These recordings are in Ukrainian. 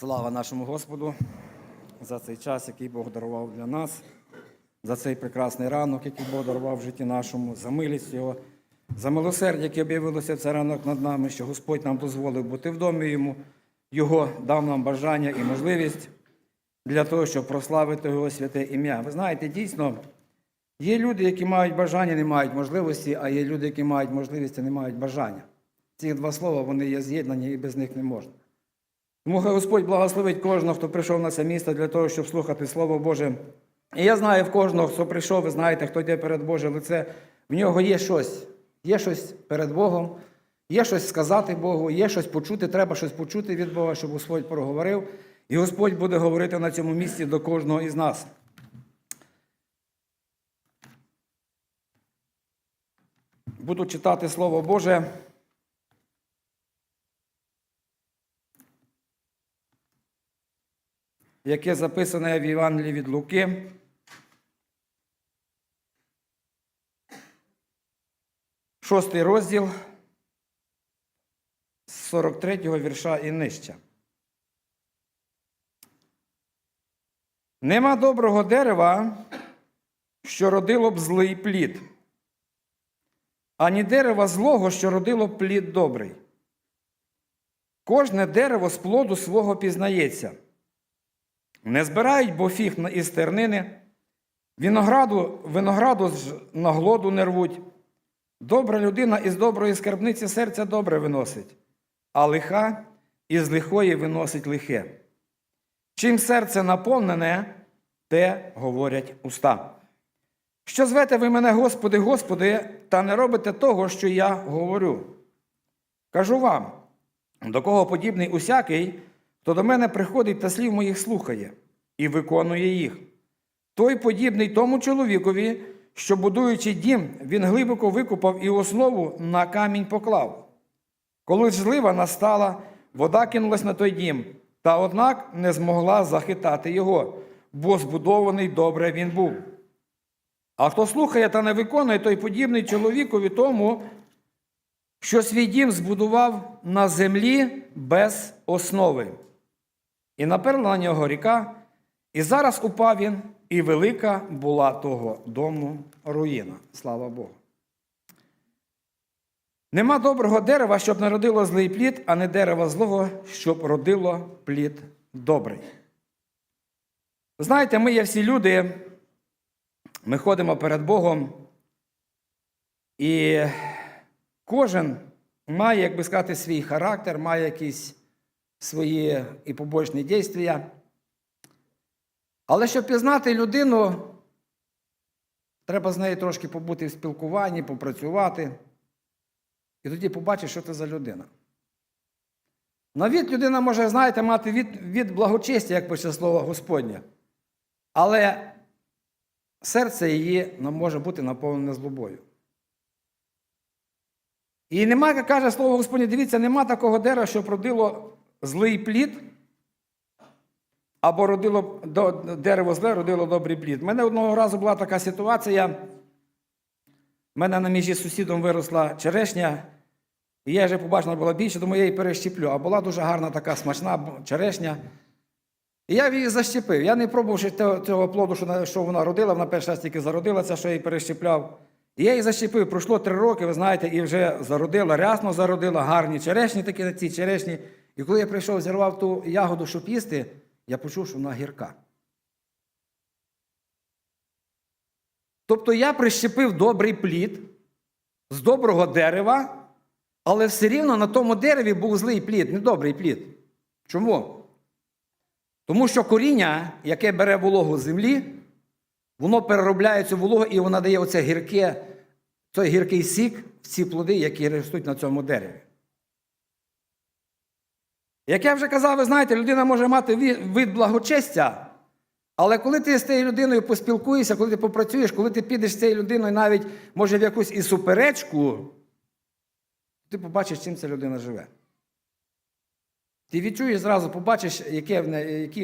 Слава нашому Господу за цей час, який Бог дарував для нас, за цей прекрасний ранок, який Бог дарував в житті нашому, за милість Його, за милосердя, яке об'явилося в цей ранок над нами, що Господь нам дозволив бути в домі Йому, Його дав нам бажання і можливість для того, щоб прославити Його святе ім'я. Ви знаєте, дійсно, є люди, які мають бажання, не мають можливості, а є люди, які мають можливість, а не мають бажання. Ці два слова вони є з'єднані і без них не можна. Тому Господь благословить кожного, хто прийшов на це місто для того, щоб слухати Слово Боже. І я знаю в кожного, хто прийшов, ви знаєте, хто йде перед Боже лице, в нього є щось. Є щось перед Богом, є щось сказати Богу, є щось почути, треба щось почути від Бога, щоб Господь проговорив. І Господь буде говорити на цьому місці до кожного із нас. Буду читати Слово Боже. Яке записане в Євангелії від Луки. Шостий розділ з 43 вірша і нижче. Нема доброго дерева, що родило б злий плід, ані дерева злого, що родило б плід добрий. Кожне дерево з плоду свого пізнається. Не збирають бо фіг із тернини, винограду, винограду з наглоду не рвуть. Добра людина із доброї скарбниці серця добре виносить, а лиха із лихої виносить лихе. Чим серце наповнене, те говорять уста. Що звете ви мене, Господи, Господи, та не робите того, що я говорю? Кажу вам, до кого подібний усякий, хто до мене приходить та слів моїх слухає і виконує їх. Той подібний тому чоловікові, що, будуючи дім, він глибоко викопав і основу на камінь поклав. Коли злива настала, вода кинулась на той дім, та однак не змогла захитати його, бо збудований добре він був. А хто слухає та не виконує, той подібний чоловікові тому, що свій дім збудував на землі без основи. І наперла на нього ріка, і зараз упав він, і велика була того дому руїна. Слава Богу. Нема доброго дерева, щоб не родило злий плід, а не дерева злого, щоб родило плід добрий. Знаєте, ми є всі люди, ми ходимо перед Богом, і кожен має, як би сказати, свій характер, має якісь свої і побочні дійства. Але щоб пізнати людину, треба з нею трошки побути в спілкуванні, попрацювати. І тоді побачиш, що це за людина. На від людина може, знаєте, мати від, від благочестя, як пише слово Господнє. Але серце її може бути наповнене злобою. І нема, каже слово Господнє, дивіться, нема такого дерева, що родило злий плід, або родило дерево зле, родило добрий плід. У мене одного разу була така ситуація. У мене на міжі з сусідом виросла черешня, і я вже побачила, була більше, тому я її перещеплю. А була дуже гарна така смачна черешня. І я її защепив. Я не пробував цього плоду, що вона родила, вона перший раз тільки зародилася, що я її перещепляв. І я її защепив. Пройшло три роки, ви знаєте, і вже зародила, рясно зародила, гарні черешні такі на ці черешні. І коли я прийшов, зірвав ту ягоду, щоб їсти, я почув, що вона гірка. Тобто я прищепив добрий плід з доброго дерева, але все рівно на тому дереві був злий плід, недобрий плід. Чому? Тому що коріння, яке бере вологу з землі, воно переробляє цю вологу і воно дає оце гірке, той гіркий сік в ці плоди, які ростуть на цьому дереві. Як я вже казав, ви знаєте, людина може мати від благочестя, але коли ти з цією людиною поспілкуєшся, коли ти попрацюєш, коли ти підеш з цією людиною навіть, може, в якусь і суперечку, ти побачиш, чим ця людина живе. Ти відчуєш зразу, побачиш, який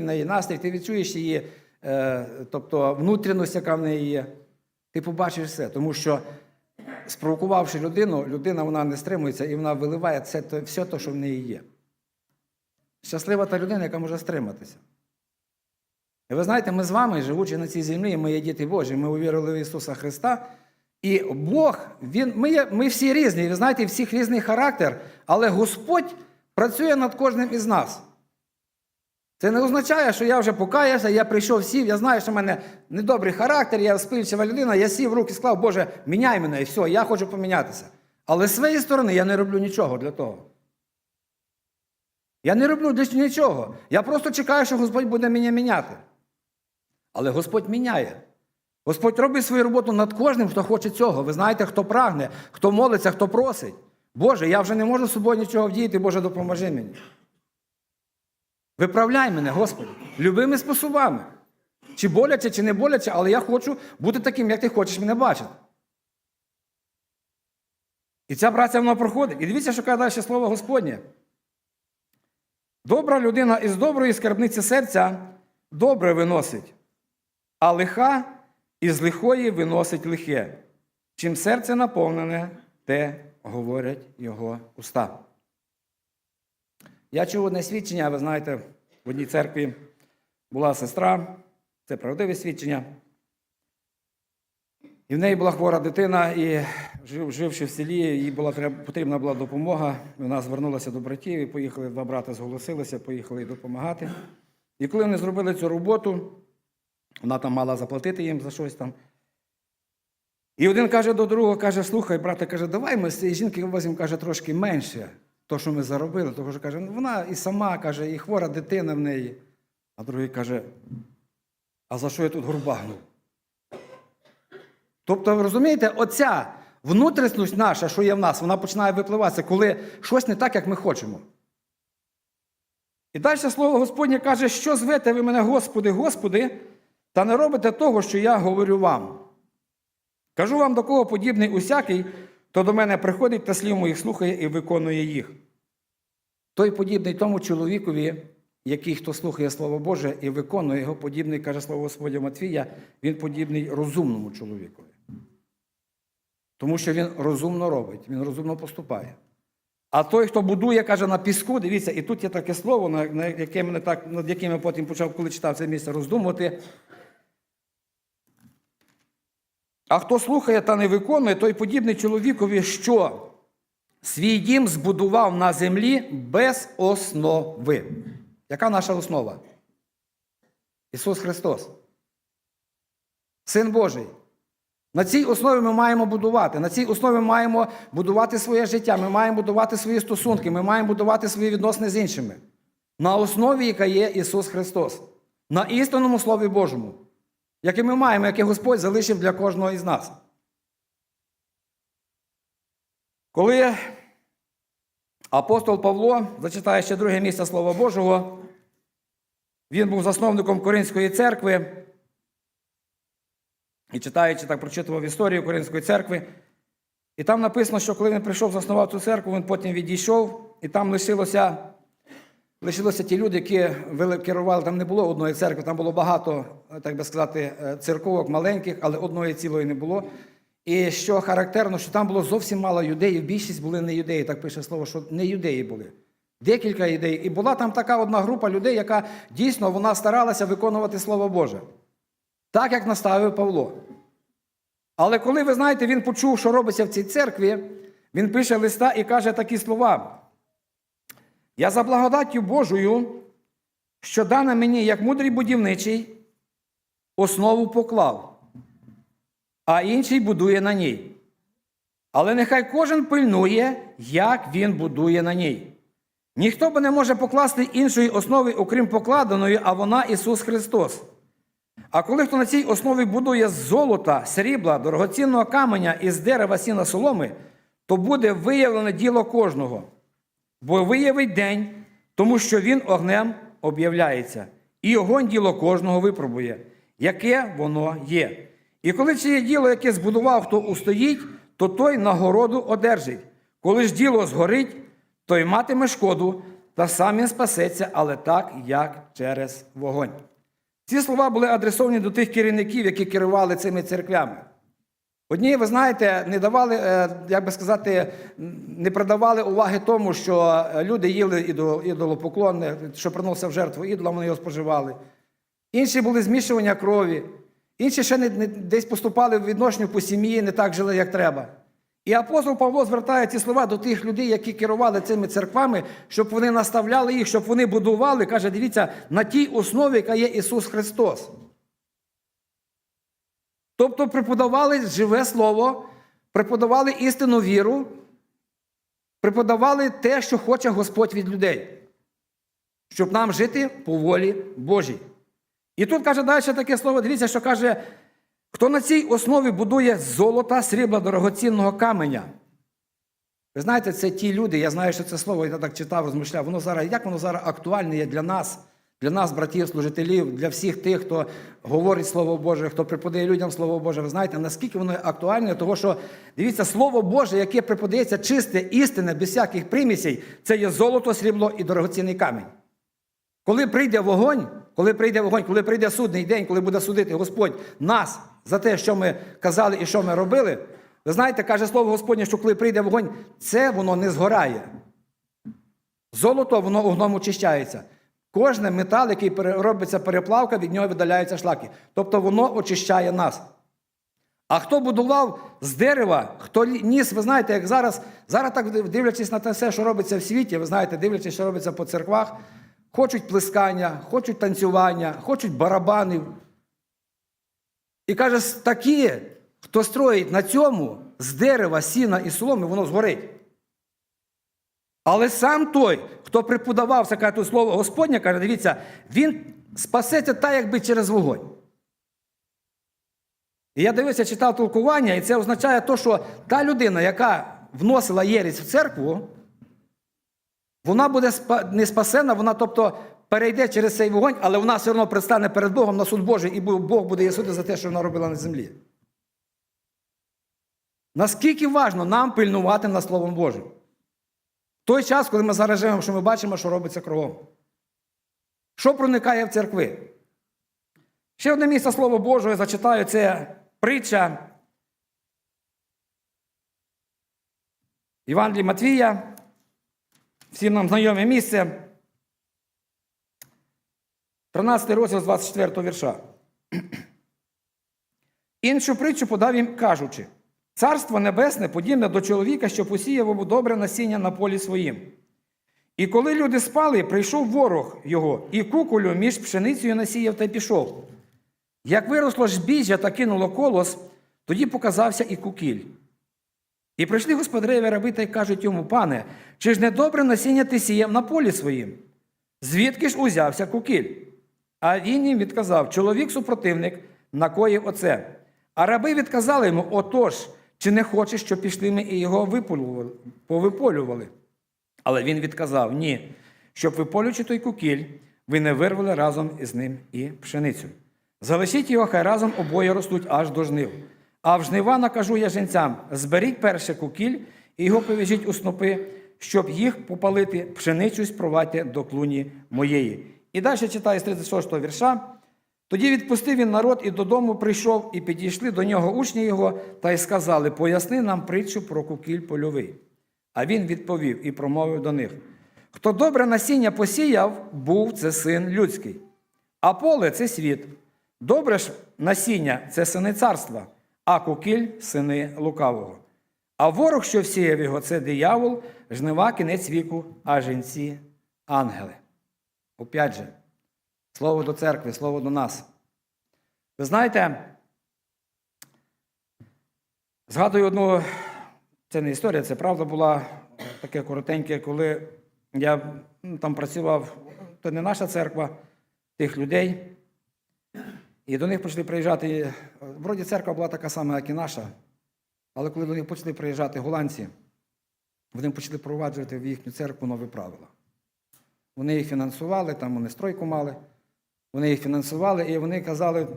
в неї настрій, ти відчуєш її, е, тобто внутрішність, яка в неї є. Ти побачиш все, тому що, спровокувавши людину, людина вона не стримується і вона виливає все те, що в неї є. Щаслива та людина, яка може стриматися. І ви знаєте, ми з вами, живучи на цій землі, ми є діти Божі, ми увірили в Ісуса Христа. І Бог, він, ми, ми всі різні, ви знаєте, всіх різний характер, але Господь працює над кожним із нас. Це не означає, що я вже покаявся, я прийшов, сів, я знаю, що в мене недобрий характер, я спильчива людина, я сів руки склав, Боже, міняй мене і все, я хочу помінятися. Але з своєї сторони я не роблю нічого для того. Я не роблю нічого. Я просто чекаю, що Господь буде мене міняти. Але Господь міняє. Господь робить свою роботу над кожним, хто хоче цього. Ви знаєте, хто прагне, хто молиться, хто просить. Боже, я вже не можу з собою нічого вдіяти, Боже, допоможи мені. Виправляй мене, Господи, любими способами. Чи боляче, чи не боляче, але я хочу бути таким, як ти хочеш мене бачити. І ця праця вона проходить. І дивіться, що каже далі слово Господнє. Добра людина із доброї скарбниці серця добре виносить, а лиха із лихої виносить лихе. Чим серце наповнене, те говорять його уста. Я чув одне свідчення, ви знаєте, в одній церкві була сестра, це правдиве свідчення. І в неї була хвора дитина, і живши в селі, їй була потрібна була допомога. Вона звернулася до братів і поїхали, два брати зголосилися, поїхали допомагати. І коли вони зробили цю роботу, вона там мала заплатити їм за щось там. І один каже до другого, каже: слухай, брате, каже, давай ми з цієї жінки вивозимо, каже, трошки менше, то, що ми заробили, того що каже, ну вона і сама каже, і хвора дитина в неї. А другий каже, а за що я тут горбагнув? Тобто, розумієте, оця внутрішність наша, що є в нас, вона починає випливатися, коли щось не так, як ми хочемо. І далі слово Господнє каже, що звете ви мене, Господи, Господи, та не робите того, що я говорю вам. Кажу вам, до кого подібний усякий, то до мене приходить та слів моїх слухає і виконує їх. Той подібний тому чоловікові, який хто слухає Слово Боже і виконує його, подібний, каже слово Господня Матвія, він подібний розумному чоловікові. Тому що він розумно робить, він розумно поступає. А той, хто будує, каже, на піску, дивіться, і тут є таке слово, яке мене так, над яким я потім почав, коли читав це місце, роздумувати. А хто слухає та не виконує, той подібний чоловікові, що свій дім збудував на землі без основи. Яка наша основа? Ісус Христос. Син Божий. На цій основі ми маємо будувати. На цій основі ми маємо будувати своє життя, ми маємо будувати свої стосунки, ми маємо будувати свої відносини з іншими. На основі, яка є Ісус Христос. На істинному Слові Божому, яке ми маємо, яке Господь залишив для кожного із нас. Коли апостол Павло, зачитає ще друге місце Слова Божого, він був засновником Коринської церкви. І читаючи, так прочитував історію Коринської церкви. І там написано, що коли він прийшов, заснував цю церкву, він потім відійшов, і там лишилося, лишилося ті люди, які керували, там не було одної церкви, там було багато, так би сказати, е, церковок маленьких, але одної цілої не було. І що характерно, що там було зовсім мало юдеїв, більшість були не юдеї, так пише слово, що не юдеї були. Декілька ідей. І була там така одна група людей, яка дійсно вона старалася виконувати Слово Боже. Так, як наставив Павло. Але коли, ви знаєте, він почув, що робиться в цій церкві, він пише листа і каже такі слова. Я за благодаттю Божою, що дана мені як мудрий будівничий, основу поклав, а інший будує на ній. Але нехай кожен пильнує, як він будує на ній. Ніхто б не може покласти іншої основи, окрім покладеної, а вона Ісус Христос. А коли хто на цій основі будує з золота, срібла, дорогоцінного каменя і з дерева сіна соломи, то буде виявлене діло кожного, бо виявить день, тому що він огнем об'являється, і огонь діло кожного випробує, яке воно є. І коли чиє діло, яке збудував, хто устоїть, то той нагороду одержить. Коли ж діло згорить, той матиме шкоду, та сам він спасеться, але так, як через вогонь. Ці слова були адресовані до тих керівників, які керували цими церквями. Одні, ви знаєте, не давали, е, як би сказати, не придавали уваги тому, що люди їли ідол- ідолопоклонне, що приносив жертву ідолам, вони його споживали. Інші були змішування крові, інші ще не, не- десь поступали в відношенню по сім'ї, не так жили, як треба. І апостол Павло звертає ці слова до тих людей, які керували цими церквами, щоб вони наставляли їх, щоб вони будували, каже, дивіться, на тій основі, яка є Ісус Христос. Тобто преподавали живе слово, преподавали істинну віру, преподавали те, що хоче Господь від людей, щоб нам жити по волі Божій. І тут каже далі таке слово, дивіться, що каже, хто на цій основі будує золота, срібла, дорогоцінного каменя. Ви знаєте, це ті люди, я знаю, що це слово, я так читав, розмишляв, воно зараз, як воно зараз актуальне є для нас, для нас, братів, служителів, для всіх тих, хто говорить Слово Боже, хто преподає людям Слово Боже. Ви знаєте, наскільки воно актуальне, того що дивіться, Слово Боже, яке преподається чисте, істинне, без всяких примісей, це є золото, срібло і дорогоцінний камінь. Коли прийде вогонь, коли прийде вогонь, коли прийде судний день, коли буде судити Господь нас за те, що ми казали і що ми робили, ви знаєте, каже слово Господнє, що коли прийде вогонь, це воно не згорає. Золото, воно огном очищається. Кожен метал, який робиться переплавка, від нього видаляються шлаки. Тобто воно очищає нас. А хто будував з дерева, хто ніс, ви знаєте, як зараз, зараз так дивлячись на те все, що робиться в світі, ви знаєте, дивлячись, що робиться по церквах, хочуть плескання, хочуть танцювання, хочуть барабанів. І каже, такі, хто строїть на цьому з дерева, сіна і соломи, воно згорить. Але сам той, хто преподавав каже, тут слово Господнє, каже, дивіться, він спасеться так, якби через вогонь. І я дивився, читав толкування, і це означає те, що та людина, яка вносила єресь в церкву, вона буде не спасена, вона тобто перейде через цей вогонь, але вона все одно предстане перед Богом на суд Божий, і Бог буде її судити за те, що вона робила на землі. Наскільки важно нам пильнувати над Словом Божим? Той час, коли ми зараз живемо, що ми бачимо, що робиться кругом. Що проникає в церкви? Ще одне місце Слова Божого я зачитаю, це притча Євангелії Матвія. Всім нам знайоме місце. 13 розділ з 24 вірша. Іншу притчу подав їм, кажучи: Царство Небесне подібне до чоловіка, що посіяв йому добре насіння на полі своїм. І коли люди спали, прийшов ворог його, і куколю між пшеницею насіяв та пішов. Як виросло ж біжжя та кинуло колос, тоді показався і кукіль. І прийшли господареві раби та й кажуть йому, пане, чи ж не добре насіння ти сіяв на полі своїм? Звідки ж узявся кукіль? А він їм відказав: чоловік супротивник накоїв оце. А раби відказали йому: Отож, чи не хочеш, щоб пішли ми і його повиполювали? Але він відказав: Ні, щоб виполючи той кукіль, ви не вирвали разом із ним і пшеницю. Залишіть його, хай разом обоє ростуть аж до жнив. А в жнива накажу я жінцям: зберіть перше кукіль і його повіжіть у снопи, щоб їх попалити, пшеницю спровадьте до клуні моєї. І далі читаю з 36 го вірша. Тоді відпустив він народ і додому прийшов, і підійшли до нього учні його та й сказали: Поясни нам притчу про кукіль польовий. А він відповів і промовив до них: Хто добре насіння посіяв, був це син людський, а поле це світ. Добре ж насіння це сини царства, а кукіль сини лукавого. А ворог, що всіяв його, це диявол, жнива кінець віку, а жінці ангели. Опять же, слово до церкви, слово до нас. Ви знаєте, згадую одну, це не історія, це правда була таке коротеньке, коли я ну, там працював, це не наша церква, тих людей. І до них почали приїжджати. Вроді церква була така сама, як і наша, але коли до них почали приїжджати голландці, вони почали проваджувати в їхню церкву нові правила. Вони їх фінансували, там вони стройку мали. Вони їх фінансували, і вони казали,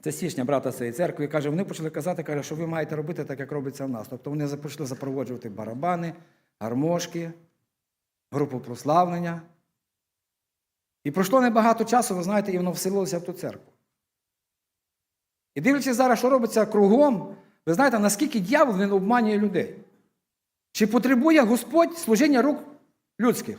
це січня брата цієї церкви, каже, вони почали казати, каже, що ви маєте робити так, як робиться в нас. Тобто вони почали запроводжувати барабани, гармошки, групу прославлення. І пройшло небагато часу, ви знаєте, і воно вселилося в ту церкву. І дивлячись зараз, що робиться кругом, Ви знаєте, наскільки дьявол він обманює людей? Чи потребує Господь служіння рук людських?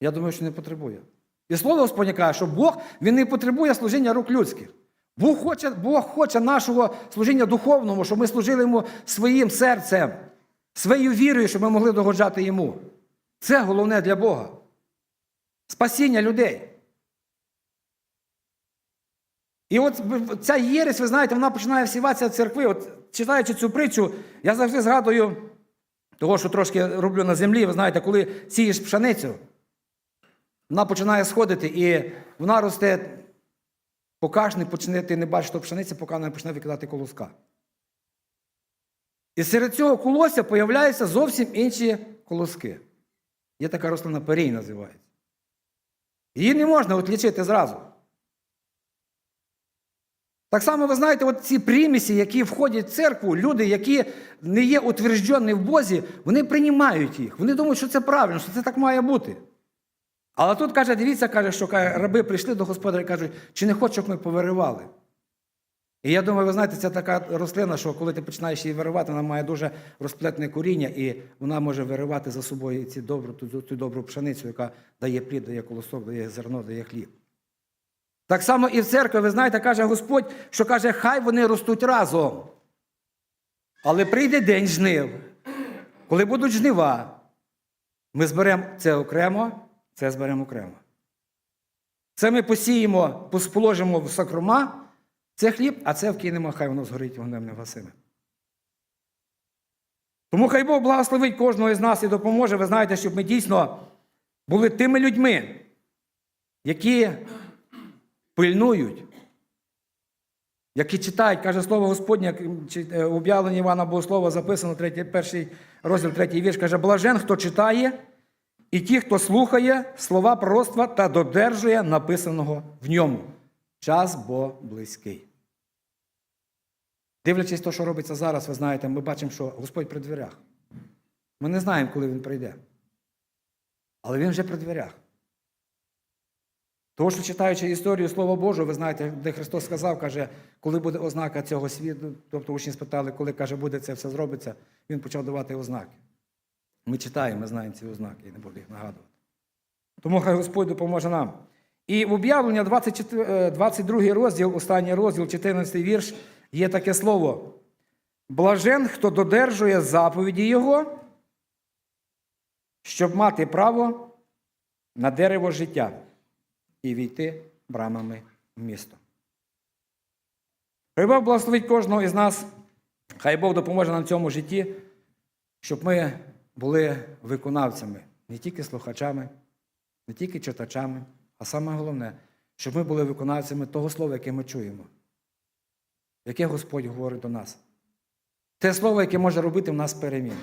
Я думаю, що не потребує. І слово Господнє каже, що Бог він не потребує служіння рук людських. Бог хоче, Бог хоче нашого служіння духовного, щоб ми служили йому своїм серцем, своєю вірою, щоб ми могли догоджати йому. Це головне для Бога. Спасіння людей. І от ця єресь, ви знаєте, вона починає всіватися в церкви. От читаючи цю притчу, я завжди згадую того, що трошки роблю на землі. Ви знаєте, коли сієш пшеницю, вона починає сходити, і вона росте, поки ж не почне, ти не бачиш то пшениці, поки вона не почне викидати колоска. І серед цього колосся появляються зовсім інші колоски. Є така рослина перій називається. Її не можна отлічити зразу. Так само, ви знаєте, от ці примісі, які входять в церкву, люди, які не є утверджені в Бозі, вони приймають їх. Вони думають, що це правильно, що це так має бути. Але тут каже, дивіться, каже, що раби прийшли до господаря і кажуть, чи не хочеш, щоб ми повиривали. І я думаю, ви знаєте, це така рослина, що коли ти починаєш її виривати, вона має дуже розплетне коріння, і вона може виривати за собою ці добру, ту, ту добру пшеницю, яка дає плід, дає колосок, дає зерно, дає хліб. Так само і в церкві, ви знаєте, каже Господь, що каже, хай вони ростуть разом. Але прийде день жнив. Коли будуть жнива, ми зберемо це окремо, це зберемо окремо. Це ми посіємо, положимо в сакрома, це хліб, а це вкинемо, хай воно згорить вогнем не гасиме. Тому хай Бог благословить кожного із нас і допоможе, ви знаєте, щоб ми дійсно були тими людьми, які пильнують, які читають, каже слово Господнє, е, об'явлення Івана Богослова записано, перший розділ, третій вірш, каже, блажен, хто читає, і ті, хто слухає слова пророцтва та додержує написаного в ньому. Час бо близький. Дивлячись те, що робиться зараз, ви знаєте, ми бачимо, що Господь при дверях. Ми не знаємо, коли Він прийде. Але Він вже при дверях. Тому що читаючи історію Слова Божого, ви знаєте, де Христос сказав, каже, коли буде ознака цього світу, тобто учні спитали, коли каже, буде це все зробиться, він почав давати ознаки. Ми читаємо, ми знаємо ці ознаки і не буду їх нагадувати. Тому хай Господь допоможе нам. І в об'явлення 22 розділ, останній розділ, 14 вірш, є таке слово. Блажен, хто додержує заповіді Його, щоб мати право на дерево життя і війти брамами в місто. Хай Бог благословить кожного із нас, хай Бог допоможе нам в цьому житті, щоб ми були виконавцями, не тільки слухачами, не тільки читачами, а саме головне, щоб ми були виконавцями того слова, яке ми чуємо, яке Господь говорить до нас. Те слово, яке може робити в нас переміни.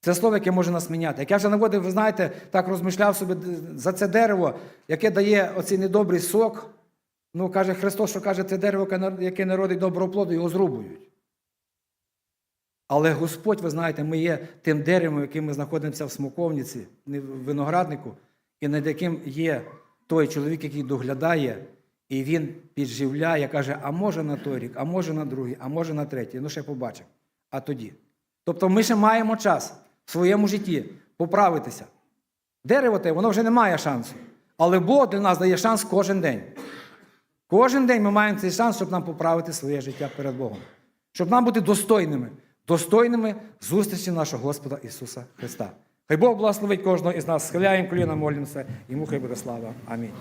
Це слово, яке може нас міняти. Як я вже наводив, ви знаєте, так розмишляв собі за це дерево, яке дає оцей недобрий сок. Ну, каже Христос, що каже, це дерево, яке не родить доброго плоду, його зрубують. Але Господь, ви знаєте, ми є тим деревом, яким ми знаходимося в смоковниці, в винограднику, і над яким є той чоловік, який доглядає, і він підживляє, каже, а може на той рік, а може на другий, а може на третій. Ну, ще побачимо. А тоді. Тобто ми ще маємо час в своєму житті поправитися. Дерево те, воно вже не має шансу. Але Бог для нас дає шанс кожен день. Кожен день ми маємо цей шанс, щоб нам поправити своє життя перед Богом. Щоб нам бути достойними, достойними зустрічі нашого Господа Ісуса Христа. Хай Бог благословить кожного із нас. Схиляємо коліна, молимося, йому хай буде слава. Амінь.